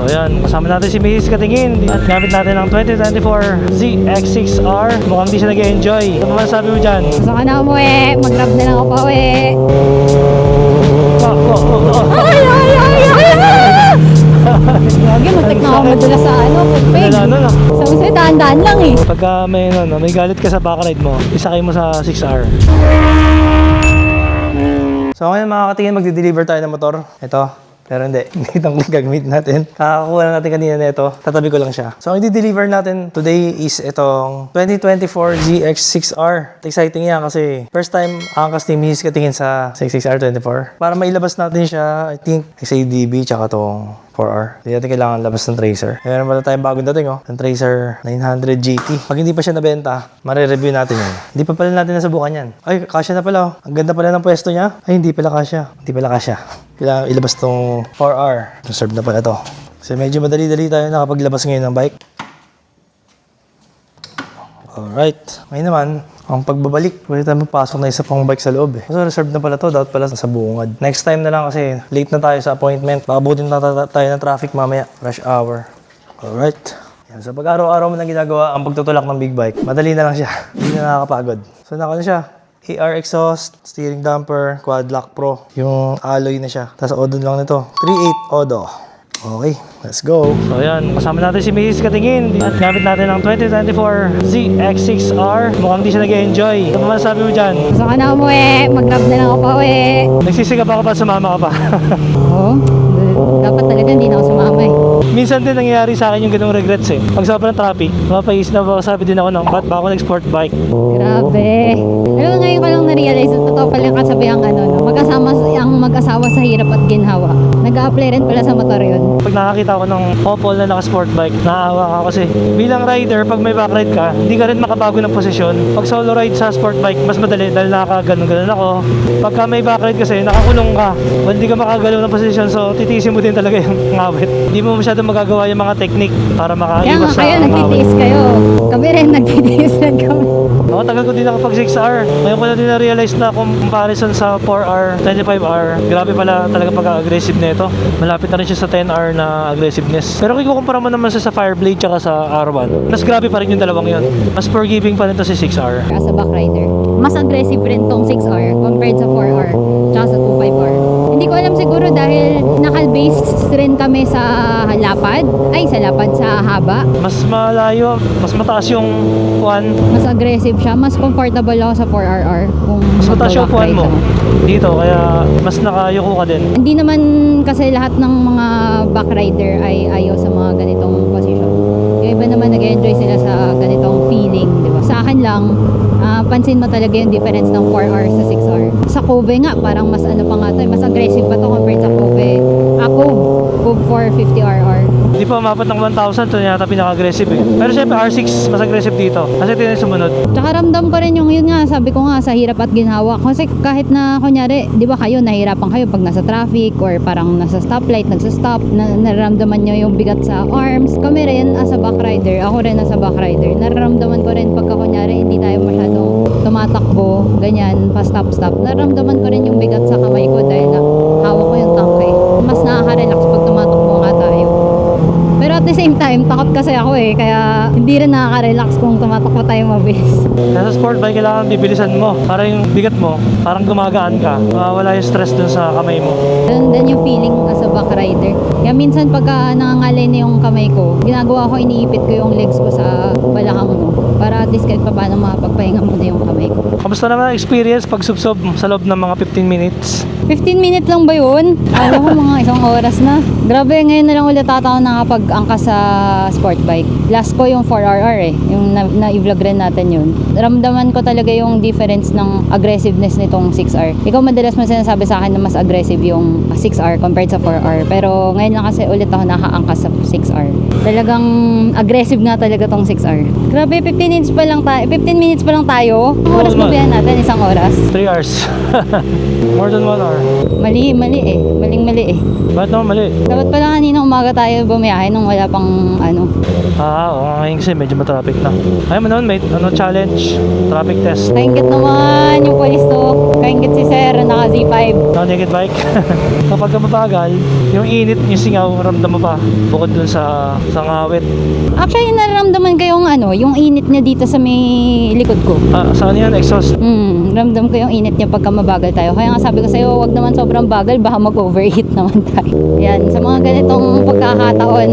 So ayan, kasama natin si Mrs. Katingin at gamit natin ang 2024 ZX6R. Mukhang di siya nag-enjoy. Ano naman sabi mo dyan? Gusto ko na umuwi. Mag-grab na lang ako pa uwi. Oh, oh, oh, oh. Ay, ay, ay, ay, ay! Lagi, matik na ako madula sa ano, footpeg. Ano, ano? Sabi sa'yo, daan-daan lang eh. Pagka may, ano, may galit ka sa backride mo, isakay mo sa 6R. So ngayon mga katingin, magdi-deliver tayo ng motor. Ito. Pero hindi, hindi itong gagamit natin. Kakakuha lang natin kanina nito. Tatabi ko lang siya. So ang i-deliver natin today is itong 2024 GX6R. Exciting yan kasi first time angkas ni Mrs. katingin sa 66R24. Para mailabas natin siya, I think, XADB tsaka tong 4R. Hindi natin kailangan labas ng Tracer. Meron pala tayong bagong dating, oh. Ang Tracer 900 GT. Pag hindi pa siya nabenta, mare-review natin yun. Hindi pa pala natin nasubukan yan. Ay, kasya na pala, oh. Ang ganda pala ng pwesto niya. Ay, hindi pala kasya. Hindi pala kasya. Kailangan ilabas tong 4R. Reserve na pala to. Kasi medyo madali-dali tayo nakapaglabas ngayon ng bike. Alright. Ngayon naman, ang pagbabalik, pwede tayo magpasok na isa pang bike sa loob eh. Kasi reserved na pala to, dapat pala sa bungad. Next time na lang kasi late na tayo sa appointment. Baka butin na ta- tayo ng traffic mamaya, rush hour. Alright. Yan. So pag araw-araw mo na ginagawa ang pagtutulak ng big bike, madali na lang siya. Hindi na nakakapagod. So naka na siya. AR exhaust, steering damper, quad lock pro. Yung alloy na siya. Tapos Odo lang nito. 3.8 Odo. Okay, let's go. So ayan, kasama natin si Mrs. Katingin at gamit natin ang 2024 ZX6R. Mukhang di siya nag-enjoy. Ano naman sabi mo dyan? Gusto ko na umuwi. Mag-grab na lang ako pa uwi. Nagsisiga pa ka pa, sumama ka pa. Oo. Dapat talaga hindi na ako sumama eh. Minsan din nangyayari sa akin yung ganung regrets eh. Pag sobrang traffic, mapaisip na ba sabi din ako ng, ba't ba ako nag-sport bike? Grabe. Mo, ngayon ko lang na-realize na totoo pala yung kasabihang ano, no? Magkasama ang mag-asawa sa hirap at ginhawa. Nag-a-apply rin pala sa motor yun. Pag nakakita ko ng couple na naka-sport bike, naawa ka kasi bilang rider, pag may backride ka, hindi ka rin makabago ng posisyon. Pag solo ride sa sport bike, mas madali dahil nakakaganon-ganon ako. Pagka may backride kasi, nakakulong ka. Well, hindi ka makagalaw ng posisyon, so titiisin mo din talaga yung ngawit. Hindi mo masyado magagawa yung mga technique para Kaya nga makaiwas sa kayo, ngawit. nagtitiis kayo. Kami rin, nagtitiis rin kami. Oo, tagal ko din nakapag 6R. Ngayon ko na din na-realize na comparison sa 4R, 25R, grabe pala talaga pag-aggressive nito. Malapit na rin siya sa 10R na aggressiveness. Pero kung ikukumpara mo naman siya sa Fireblade tsaka sa R1, mas grabe pa rin yung dalawang yun. Mas forgiving pa rin to si 6R. As a back rider, mas aggressive rin tong 6R compared sa 4R tsaka sa 25R. Hindi ko alam siguro dahil nakal-based rin kami sa lapad, ay sa lapad sa haba. Mas malayo, mas mataas yung one, Mas aggressive siya, mas comfortable ako sa 4RR kung mas mataas yung ride mo. ako. Dito, kaya mas nakayuko ka din. Hindi naman kasi lahat ng mga backrider ay ayaw sa mga ganitong posisyon. Yung iba naman nag-enjoy sila sa ganitong feeling, di ba? Sa akin lang, ah, pansin mo talaga yung difference ng 4R sa 6R. Sa Kobe nga, parang mas ano pa nga to, eh, mas aggressive pa to compared sa Kobe. Ah, Kobe. Kobe 450RR. Hindi pa umabot ng 1,000, ito yata pinaka-aggressive eh. Pero syempre R6 mas aggressive dito. Kasi ito yung sumunod. Tsaka ramdam ko rin yung yun nga, sabi ko nga sa hirap at ginhawa. Kasi kahit na kunyari, di ba kayo, nahihirapan kayo pag nasa traffic or parang nasa stoplight, nagsa-stop, na, nararamdaman nyo yung bigat sa arms. Kami rin as a back rider, ako rin as a back rider, nararamdaman ko rin pagka kunyari hindi tayo masyadong tumatakbo, ganyan, pa stop-stop. Nararamdaman ko rin yung bigat sa kamay ko dahil na hawak ko yung tangke. Mas nakaka-relax pag tumatakbo nga tayo. Pero at the same time, takot kasi ako eh. Kaya hindi rin nakaka-relax kung tumatakbo tayo mabilis. Sa sport bike, kailangan bibilisan mo. Para yung bigat mo, parang gumagaan ka. Mawawala yung stress dun sa kamay mo. Ganun din yung feeling as a back rider. Kaya minsan pagka nangangalay na yung kamay ko, ginagawa ko, iniipit ko yung legs ko sa balakang mo. Para at least kahit pa paano makapagpahinga muna yung kamay ko. Kamusta naman ang experience pag subsob sa loob ng mga 15 minutes? 15 minutes lang ba yun? Alam ko mga isang oras na. Grabe, ngayon na lang ulit ata ako nakapag-angkas sa sport bike. Last ko yung 4RR eh. Yung na- na-vlog rin natin yun. Ramdaman ko talaga yung difference ng aggressiveness nitong 6R. Ikaw madalas mo sinasabi sa akin na mas aggressive yung 6R compared sa 4R. Pero ngayon lang kasi ulit ako nakaangkas sa 6R. Talagang aggressive nga talaga tong 6R. Grabe, 15 minutes pa lang tayo. 15 minutes pa lang tayo. Oras mo man. ba yan natin? Isang oras? 3 hours. More than 1 hour. Mali, mali eh. Mali Maling-mali eh. Bakit naman mali? Dapat pala kanina umaga tayo bumiyahe nung wala pang ano. Ah, oo ngayon kasi medyo matraffic na. Ayun mo naman, may ano, challenge, traffic test. Kaingit naman yung polis to. Kaingit si Sir, naka Z5. Non-naked bike. Kapag ka mabagal, yung init, yung singaw, ramdam mo pa. Bukod dun sa, sa ngawit. Actually, nararamdaman ko yung ano, yung init niya dito sa may likod ko. Ah, saan yan? Exhaust. Hmm, ramdam ko yung init niya pagka mabagal tayo. Kaya nga sabi ko sa'yo, wag naman sobrang bagal, baka mag-overheat naman tayo. Yan, sa mga ganitong pagkakataon,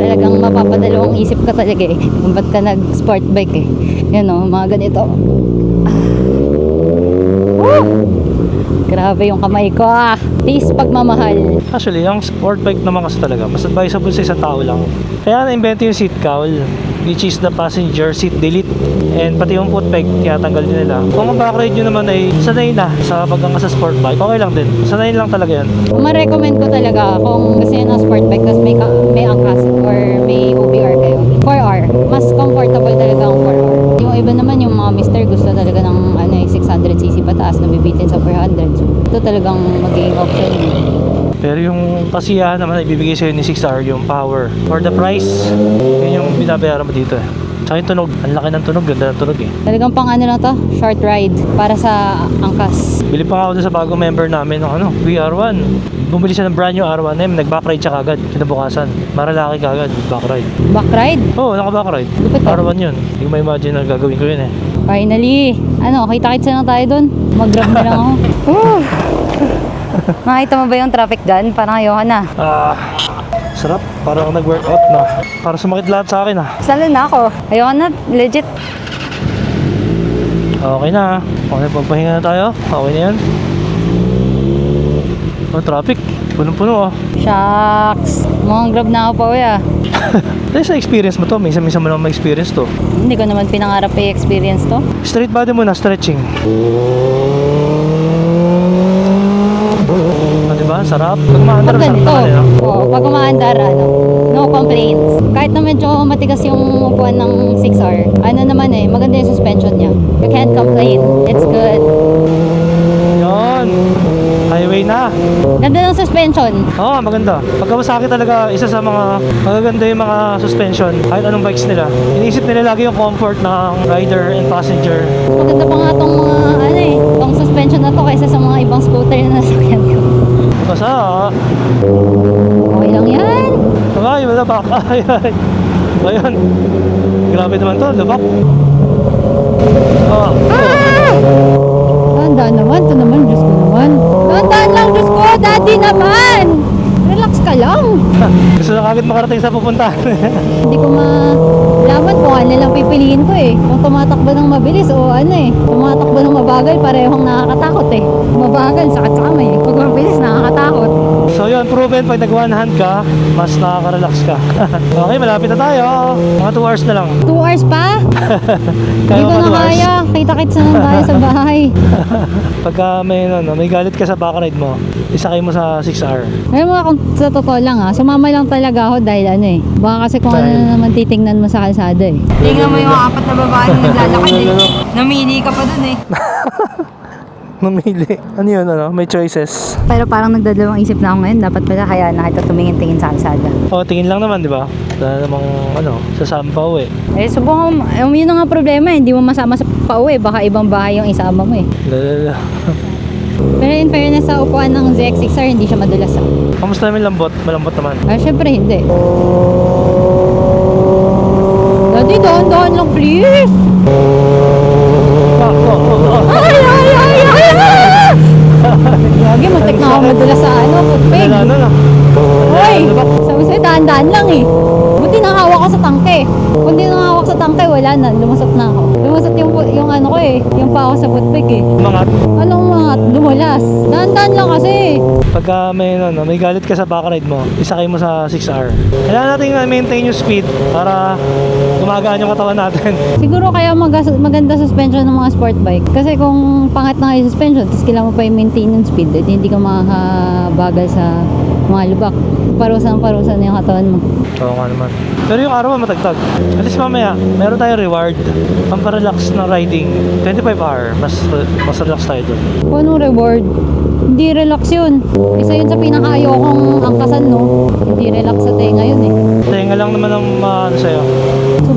talagang mapapadalawang isip ka talaga eh. Ba't ka nag-sport bike eh. Yan o, mga ganito. Ah. Grabe yung kamay ko ah. Peace pagmamahal. Actually, yung sport bike naman kasi talaga, mas advisable sa isang tao lang. Kaya na-invento yung seat cowl, which is the passenger seat delete. And pati yung foot peg, kaya tanggal din nila. Kung ang backride nyo naman ay sanay na sa pagkanga sa sport bike, okay lang din. Sanay lang talaga yan. Ma-recommend ko talaga kung gusto nyo ng sport bike tapos may, may angkas or may OBR kayo. 4R. Mas comfortable talaga ang 4R. Yung iba naman yung mga mister gusto talaga ng ano, eh, 600cc pataas na bibitin sa 400. So, ito talagang magiging option. Pero yung kasiyahan naman na ibibigay sa'yo ni 6R, yung power. For the price, yun yung binabayaran mo dito eh. Tsaka yung tunog, ang laki ng tunog, ganda ng tunog eh. Talagang pang ano lang to, short ride para sa angkas. Bili pa ako sa bagong member namin ng ano, VR1. Bumili siya ng brand new R1M, nag-backride siya kagad, kinabukasan. Maralaki kagad, backride. Back ride? Oo, oh, naka-backride. Lupit ah. R1 yun. Hindi ko ma-imagine na gagawin ko yun eh. Finally! Ano, kita-kitsa na tayo dun. Mag-grab na lang ako. Nakita mo ba yung traffic dyan? Parang ayoko na. Ah, sarap. Parang nag-workout na. Para sumakit lahat sa akin ah. Salo na ako. Ayoko na, legit. Okay na. Okay, pagpahinga na tayo. Okay na yan. Oh, traffic. Punong-puno oh. Shucks. Mukhang grab na ako pa uwi ah. Dahil sa experience mo to, minsan-minsan mo naman ma-experience to. Hindi ko naman pinangarap i-experience to. Straight body muna, stretching. Ah, diba? Sarap. Pag maandar, Pag sarap ganito, naman eh, no? oh, pag umaandar, ano, no complaints. Kahit na medyo matigas yung upuan ng 6R, ano naman eh, maganda yung suspension niya. You can't complain. It's good. Yun. Highway na. Ganda ng suspension. Oo, maganda. Pag Kawasaki talaga, isa sa mga magaganda yung mga suspension. Kahit anong bikes nila. Iniisip nila lagi yung comfort ng rider and passenger. Maganda pa nga tong mga, ano eh, tong suspension na to kaysa sa mga ibang scooter na nasakyan ko. Basta, ah. Okay lang yan. Ay, malabak. Ay, ay. Ayun. Grabe naman to, labak. Oh. Tandaan naman, to naman, Diyos ko naman. Tandaan lang, Diyos ko, daddy naman! Relax ka lang. Gusto na kagad makarating sa pupuntahan. Hindi ko malaman kung ano lang pipiliin ko eh. Kung tumatakbo ng mabilis o ano eh. Tumatakbo ng mabagal, parehong nakakatakot eh. Mabagal, sakit sa kamay eh. Mabilis, nakakatakot. so yun, proven pag nag one hand ka, mas nakaka-relax ka. okay, malapit na tayo. Mga 2 hours na lang. 2 hours pa? Hindi ko na kaya. Kita-kits na lang tayo sa bahay. Pagka may, ano, may galit ka sa backride mo, isakay mo sa 6R. Alam mo kung sa totoo lang ha, sumama lang talaga ako dahil ano eh. Baka kasi kung ano Dahil- na naman titingnan mo sa kalsada eh. Tingnan mo yung apat na babae na naglalakad eh. Namili ka pa dun eh. Mamili. Ano yun, ano? May choices. Pero parang nagdadalawang isip na ako ngayon, dapat pala kaya na kita tumingin-tingin sa kalsada. O, tingin lang naman, di ba? Wala namang, ano, sa sampaw eh. Eh, subukan mo, eh, yun na nga problema, eh, hindi mo masama sa pauwi, baka ibang bahay yung isama mo eh. Lalala. Pero in fairness sa upuan ng ZX6R, hindi siya madulas ah. Kamusta namin lambot? Malambot naman. Ah, syempre hindi. Daddy, dahan-dahan lang please! Ah, oh, oh, oh. Ay, ay! Lagi, muntik na ako madulas sa ano, footpeg. Wala, ano. Hoy! Ano ba? Sabi sa'yo, dahan-dahan lang eh. Ka sa tangke. Kung di nakahawak sa tangke, wala na. Lumusot na ako. Lumusot yung, yung ano ko eh. Yung pa ako sa footpeg eh. Mga, Anong mga lumulas? Dahan-dahan lang kasi. pagka may, ano, may galit ka sa backride mo, isakay mo sa 6R. Kailangan natin maintain yung speed para gumagaan yung katawan natin. Siguro kaya mag- maganda suspension ng mga sport bike. Kasi kung pangat na yung suspension, tapos kailangan mo pa i-maintain yung speed, eh, hindi ka makakabagal sa mga lubak. Parusa ng parusa na yung katawan mo. Oo nga naman. Pero yung araw matagtag. At least mamaya, meron tayong reward. Pamparelax na riding. 25 hour. Mas, mas relax tayo doon. Anong reward? Hindi relax yun. Isa yun sa pinaka-ayokong angkasan, no? Hindi relax sa tenga yun eh. Tenga lang naman ang uh, ano sa'yo.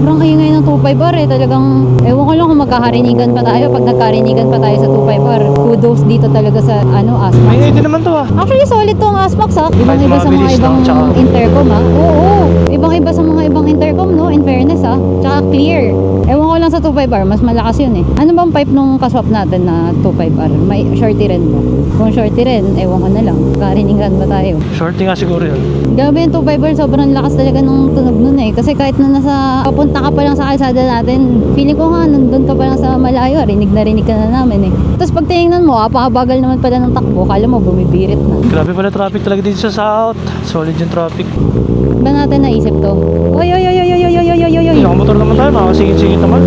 Sobrang ingay ng 2.5R eh. Talagang, ewan ko lang kung magkakarinigan pa tayo. Pag nagkarinigan pa tayo sa 2.5R, kudos dito talaga sa, ano, Asmax. May din naman to ah. Actually, solid tong Asmax ha. Ibang Kahit iba sa mga ibang intercom ha. Oo, oo. Ibang iba sa mga ibang intercom no, in fairness ha. Tsaka clear. Ewan lang sa 2.5R, mas malakas yun eh. Ano bang pipe nung kaswap natin na 2.5R? May shorty rin mo? Kung shorty rin, ewan ko na lang. Karinigan ba tayo? Shorty nga siguro yun. Grabe yung 2.5R, sobrang lakas talaga nung tunog nun eh. Kasi kahit na nasa, papunta ka pa lang sa kalsada natin, feeling ko nga, nandun ka pa lang sa malayo, rinig na rinig ka na namin eh. Tapos pag tinignan mo, apakabagal naman pala ng takbo, kala mo bumibirit na. Grabe pala traffic talaga dito sa South. Solid yung traffic. Ba natin naisip to? Oy, oy, oy, oy, oy, oy, oy, oy, oy, oy, oy. Nakamotor naman tayo, makakasingit-singit naman.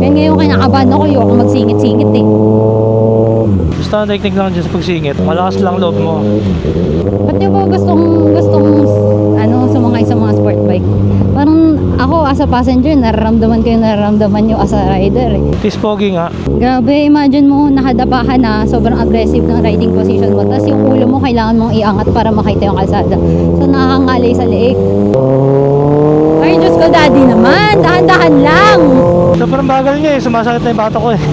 Yan ngayon kinakabahan ako, ayoko magsingit-singit eh. Basta technique lang dyan sa pagsingit. Malakas lang loob mo. Ba't niyo ba gustong, gustong, ano, sumakay sa mga sport bike? Parang ako as a passenger, nararamdaman ko yung nararamdaman nyo as a rider eh. Tis pogi nga. Grabe, imagine mo, nakadapa ka na, sobrang aggressive ng riding position mo, tapos yung ulo mo kailangan mong iangat para makita yung kalsada. So, nakakangalay sa leeg. Ay, Diyos ko, daddy naman, dahan-dahan lang. Sobrang bagal niya eh. Sumasakit na yung bato ko eh.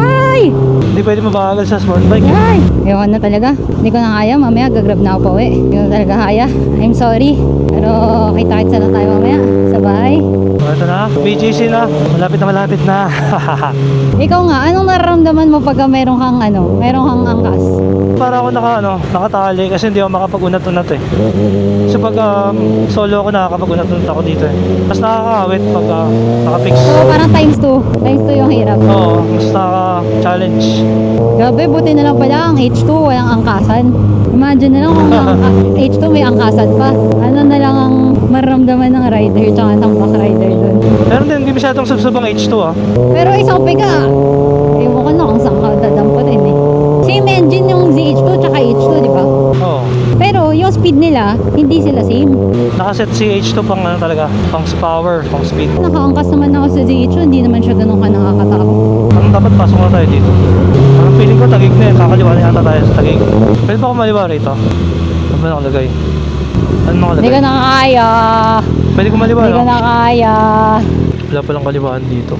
Ay! Hindi pwede mabagal sa sport bike. Ay! Ewan na talaga. Hindi ko na kaya. Mamaya gagrab na ako pa uwi. Hindi ko na talaga kaya. I'm sorry. Pero kita-kitsa na tayo mamaya sa bahay. Ito na, BGC na. Malapit na malapit na. Ikaw nga, anong nararamdaman mo pagka meron kang ano, meron kang angkas? Para ako naka, ano, nakatali kasi hindi ako makapag-unat-unat eh. So pag um, solo ako nakakapag-unat-unat ako dito eh. Mas nakakawit pag uh, nakapix. So parang times 2. Times 2 yung hirap. Oo, mas nakaka-challenge. Grabe, buti na lang pala ang H2 walang angkasan. Imagine na lang kung ang H2 may angkasan pa. Ano na lang ang mararamdaman ng rider tsaka ng back rider dun. Pero din, hindi masyadong subsubang H2 ah. Pero isang piga, ewan ko na kung saan ka dadamputin eh. Same engine yung ZH2 tsaka H2, di ba? Oo. Pero yung speed nila, hindi sila same. Nakaset si H2 pang ano talaga, pang power, pang speed. Nakaangkas naman ako sa ZH2, hindi naman siya ganun ka nakakatakot. Ang dapat pasok na tayo dito. Ang feeling ko tagig na eh, kakaliwa na yata tayo sa tagig. Pwede ba ako maliwa rito? Ano ba nakalagay? Ano Hindi nakalagay? ko na kaya. Pwede ko maliwa Hindi no? na kaya. Wala palang kaliwaan dito.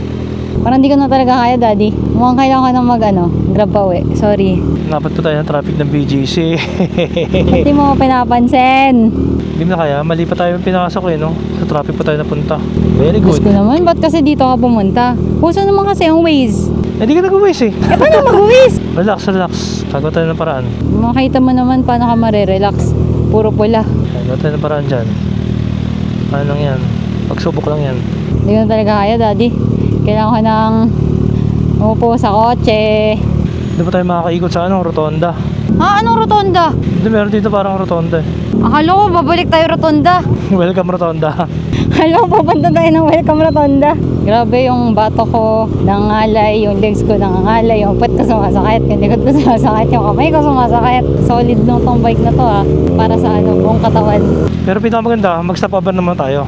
Parang hindi ko na talaga kaya, daddy. Mukhang kailangan ko na mag, ano, grab pa. Sorry. Napat pa tayo ng traffic ng BGC. Hindi mo pinapansin. Hindi na kaya, mali pa tayo pinasok eh, no? Sa traffic pa tayo napunta. Very good. ko naman, ba't kasi dito ka pumunta? Puso naman kasi ang ways. Eh, di ka nag-uwis eh. Eh, paano mag-ways? Relax, relax. Gagawa tayo ng paraan. Makita mo naman paano ka marerelax. Puro pula. Gagawa tayo ng paraan dyan. Ano lang yan? Pagsubok lang yan. Hindi ko na talaga kaya, daddy. Kailangan ko nang umupo sa kotse. Hindi ba tayo makakaikot sa ano, rotonda? Ah, anong rotonda? Hindi, meron dito parang rotonda eh. Akala ko babalik tayo rotonda. Welcome rotonda. Akala ko pupunta tayo ng welcome rotonda. Grabe yung bato ko nangalay, yung legs ko nangalay, yung pet ko sumasakit, yung likod ko sumasakit, yung kamay ko sumasakit. Solid nung tong bike na to ah. Para sa ano, buong katawan. Pero pinakamaganda, mag-stop over naman tayo.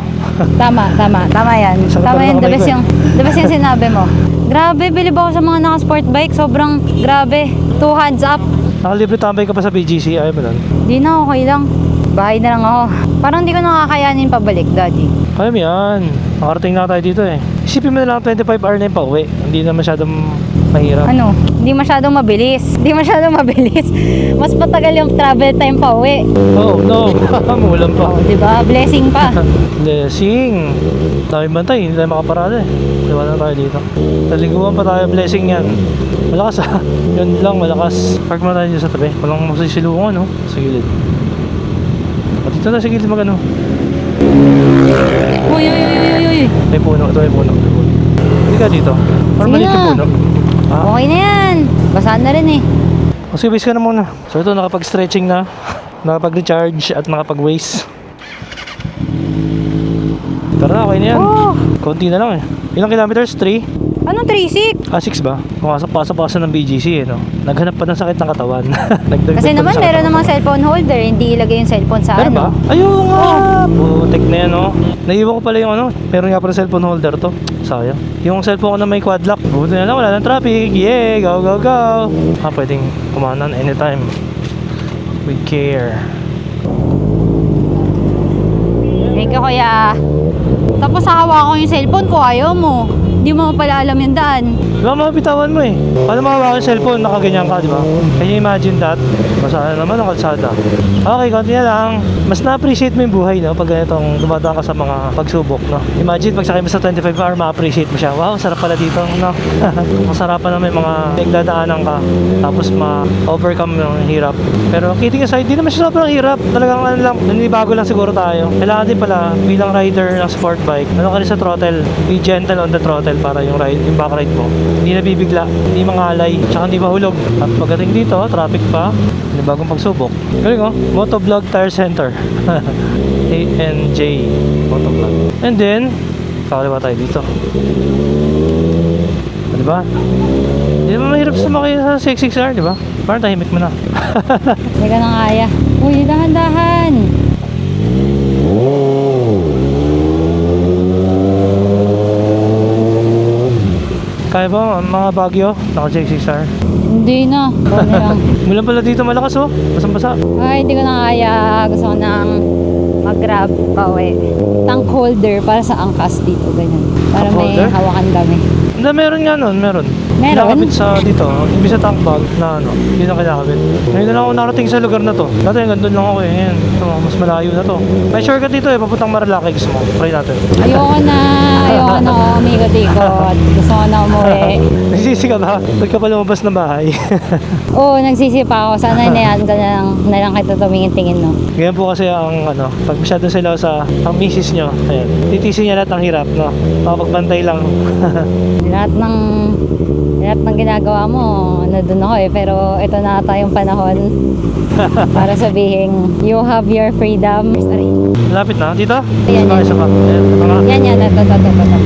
Tama, tama, tama yan. Sakit Tama yan, the best yung, the best yung sinabi mo. Grabe, bilib ako sa mga naka-sport bike. Sobrang grabe. Two hands up. Nakalibre tambay ka pa sa BGC, ayaw mo nun. Di na, okay lang. Bahay na lang ako. Parang di ko nakakayanin pabalik, daddy. Kaya mo yan. Nakarating na tayo dito eh. Isipin mo na lang 25 hour na yung pauwi. Hindi na masyadong mahirap. Ano, hindi masyadong mabilis. Hindi masyadong mabilis. Mas matagal yung travel time pa uwi. Oh no, mulan pa. Oh, di ba? Blessing pa. Blessing. Dami bantay, hindi tayo makaparada eh. Diba na tayo dito. Taliguan pa tayo, blessing yan. Malakas ah. Yun lang, malakas. Park mo tayo dito sa tabi. Walang masisilungan no? Sa gilid. At dito na sa gilid mag ano. Uy, uy, uy, uy, uy. May puno, ito may puno. May puno. Hindi ka dito. Parang Sige yung na. puno. Ah, Okay na yan. Basaan na rin eh. Sige, base ka na muna. So ito, nakapag-stretching na, nakapag-recharge at nakapag-waste. Tara okay na yan. Oh. Konti na lang eh. Ilang kilometers? 3? Anong 3-6? Ah, 6 ba? Pumasok-pasok ng BGC eh, no? Naghanap pa ng sakit ng katawan. Nagdagdag Kasi pa naman ng sakit meron ng- namang cellphone holder, hindi ilagay yung cellphone sa Meron ba? ano. Ayun nga! Putek na yan, no? Naiiwan ko pala yung ano. Meron nga pala cellphone holder to. Sayang. Yung cellphone ko na may quad lock. Buti na lang, wala ng traffic. Yeah! Go, go, go! Ah, pwedeng kumanan anytime. We care. Thank you, kuya. Tapos hahawa ko yung cellphone ko, ayaw mo. Hindi mo pala alam yung daan. Di ba mabitawan mo eh? Paano makawakan yung cellphone? Nakaganyan ka, di ba? Can you imagine that? Basa naman ang kalsada. Okay, konti na lang. Mas na-appreciate mo yung buhay, no? Pag ganitong dumadaan ka sa mga pagsubok, no? Imagine, pag sakay mo sa 25 hour, ma-appreciate mo siya. Wow, sarap pala dito, no? Masarapan na may mga nagdadaanan ka. Tapos ma-overcome yung hirap. Pero kidding aside, di naman siya sobrang hirap. Talagang ano lang, nanibago lang siguro tayo. Kailangan din pala, bilang rider ng sport bike, ano ka rin sa throttle, be gentle on the throttle para yung ride, yung back ride mo. Hindi nabibigla, hindi mangalay, tsaka hindi mahulog. At pagdating dito, traffic pa, may bagong pagsubok. Galing oh, Motovlog Tire Center. ANJ Motovlog. And then, kakaliwa tayo dito. Ah, Di ba? Hindi naman mahirap sumakay sa 66R, di ba? Parang tahimik mo na. Hindi ka nang kaya. Uy, dahan-dahan. Kaya ba mga Baguio? Naka 66R. Hindi na. Na lang. Mulan pala dito malakas oh. Basang-basa. Ay, hindi ko na kaya. Gusto ko nang mag-grab pa uwi. Tank holder para sa angkas dito, ganyan. Para Tank may holder? hawakan kami. Hindi, meron nga nun, meron. Meron? Kinakabit sa dito, imbis sa tank bag na ano, yun ang kinakabit. Ngayon na lang ako narating sa lugar na to. Dati hanggang doon lang ako eh, ngayon. Ito, mas malayo na to. May shortcut dito eh, papuntang Marilake gusto mo. Try natin. Ayoko na. Ayoko na ako umikot-ikot. Gusto ko na umuwi. Nagsisi ka ba? Ba't ka pa lumabas ng bahay? Oo, nagsisipa ako. Sana inayan ka na lang, na lang kita tumingin-tingin, no? Ganyan po kasi ang ano, pag masyado sila sa ang misis nyo, ayan, titisin niya lahat ng hirap, no? Mapagbantay lang. Lahat ng lahat ng ginagawa mo, na ako eh. Pero ito na ata yung panahon para sabihin, you have your freedom. Sorry. Lapit na, dito? Ayan, yan. Isa pa. Ayan, ito nga. Yan, yan. Ito, ito, ito, ito.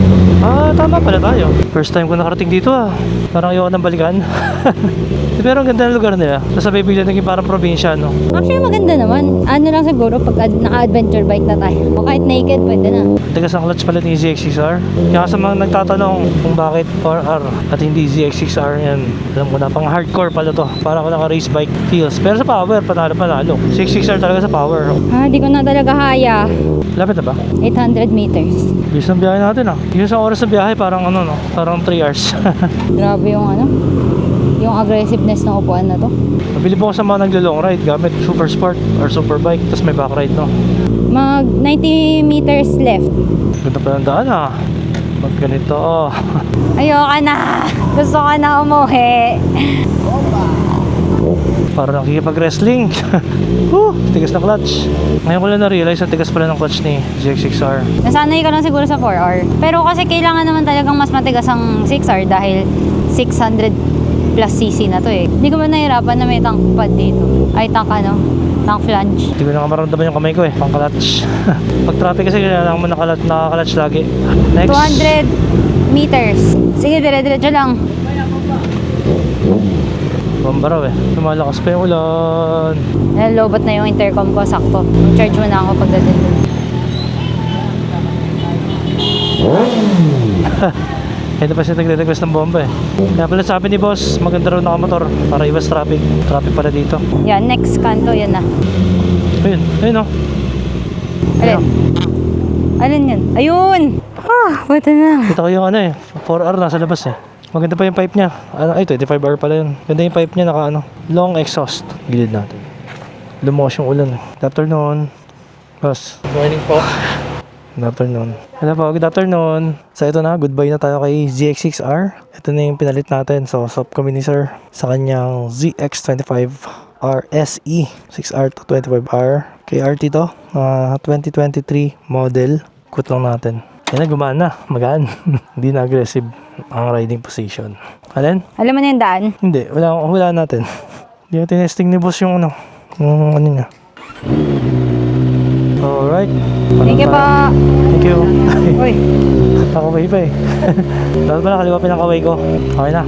Ah, tama pala tayo. First time ko nakarating dito ah. Parang ayoko nang balikan. pero ang ganda ng lugar nila. Tapos sabi bigla naging parang probinsya, no? Actually, maganda naman. Ano lang siguro pag naka-adventure bike na tayo. O kahit naked, pwede na. Taga sa clutch pala ni ZXXR. Kaya sa mga nagtatanong kung bakit 4R at hindi ZXXR, 6.6RM. Alam ko na, pang hardcore pala to. Para ko naka-race bike feels. Pero sa power, panalo panalo. 6.6R talaga sa power. Ah, di ko na talaga haya. Lapit na ba? 800 meters. Bilis ng biyahe natin ah. Yung isang oras ng biyahe, parang ano no? Parang 3 hours. Grabe yung ano yung aggressiveness ng upuan na to. Nabili po ako sa mga naglo-long ride gamit super sport or super bike tapos may back ride no. Mag 90 meters left. Ganda pa ng daan ha. Pag ganito oh. Ayoko na. Gusto ko na umuwi. Para nakikipag-wrestling. Woo! Tigas na clutch. Ngayon ko lang na-realize ang tigas pala ng clutch ni ZX6R. Nasanay ka lang siguro sa 4R. Pero kasi kailangan naman talagang mas matigas ang 6R dahil 600 plus cc na to eh. Hindi ko man nahirapan na may tank pad dito. Ay, tank ano? Tank flange. Hindi ko na maramdaman yung kamay ko eh. Pang clutch. Pag traffic kasi kailangan mo nakalat, nakaka-clutch lagi. Next. 200 meters. Sige, dire-diretso lang. Bambaraw eh. Lumalakas pa yung ulan. Nalobot na yung intercom ko, sakto. Charge mo na ako pagdating dun. Kaya pa siya nagre-request ng bomba eh. Kaya pala sabi ni boss, maganda raw nakamotor para iwas traffic. Traffic pala dito. Yan, next kanto, yan na. Ayun, ayun oh. Alin? Alin yan? Ayun! Ah, buta na. Kita ko yung ano eh. 4R nasa labas eh. Maganda pa yung pipe niya. Ano, ay, 25R pala yun. Ganda yung pipe niya, naka ano. Long exhaust. Gilid natin. Lumos yung ulan. Good afternoon. Boss. Good morning po. Good afternoon. Hello po, good afternoon. So ito na, goodbye na tayo kay ZX6R. Ito na yung pinalit natin. So, swap kami ni sir sa kanyang ZX25R SE. 6R to 25R. Kay RT to. ah, 2023 model. Quote lang natin. Yan na, gumana. Magaan. Hindi na aggressive ang riding position. Alin? Alam mo na yung daan? Hindi, wala, wala natin. Hindi na tinesting ni boss yung ano, yung ano niya. Alright. Thank you po. Thank you. Uy, Nakaway pa eh. Dapat pala kaliwa pa ng kaway ko. Okay na.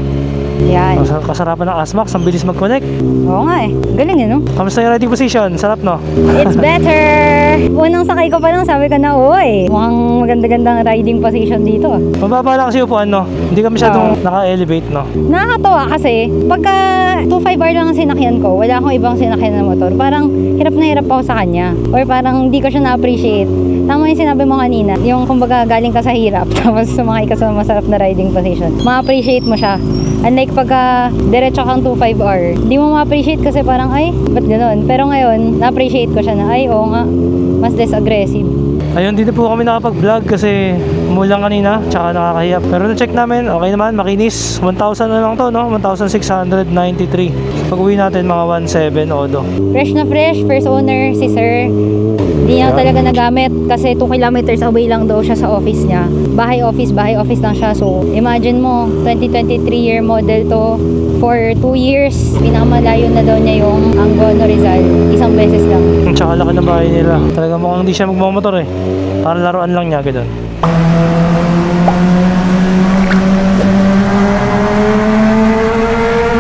Yan. Ang kasarapan ng Asmax, ang bilis mag-connect. Oo nga eh. Galing eh, no? Kamusta yung riding position? Sarap no? It's better! Unang sakay ko pa lang, sabi ko na, uy, mukhang maganda-gandang riding position dito. ah." Mababa lang kasi upuan no? Hindi ka masyadong naka-elevate no? Nakakatawa kasi, pagka 2.5R lang ang sinakyan ko, wala akong ibang sinakyan na motor, parang hirap na hirap ako sa kanya. Or parang hindi ko siya na-appreciate. Tama yung sinabi mo kanina, yung kumbaga galing ka sa hirap, tapos sumakay ka sa masarap na riding position. Ma-appreciate mo siya. Unlike pagka diretso kang 2.5R, hindi mo ma-appreciate kasi parang, ay, ba't ganun? Pero ngayon, na-appreciate ko siya na, ay, oo nga, mas less aggressive. Ayun, di na po kami nakapag-vlog kasi umulang kanina, tsaka nakakahiya. Pero na-check namin, okay naman, makinis. 1,000 na lang to, no? 1,693. Pag uwi natin, mga 1,700 odo. Fresh na fresh, first owner, si sir. Hindi niya Yeah. talaga nagamit kasi 2 kilometers away lang daw siya sa office niya. Bahay office, bahay office lang siya. So, imagine mo, 2023 year model to. For 2 years, pinakamalayo na daw niya yung Angono Rizal. Isang beses lang. Tsaka laki ng bahay nila. Talaga mukhang hindi siya magmamotor eh. Para laruan lang niya, ganun.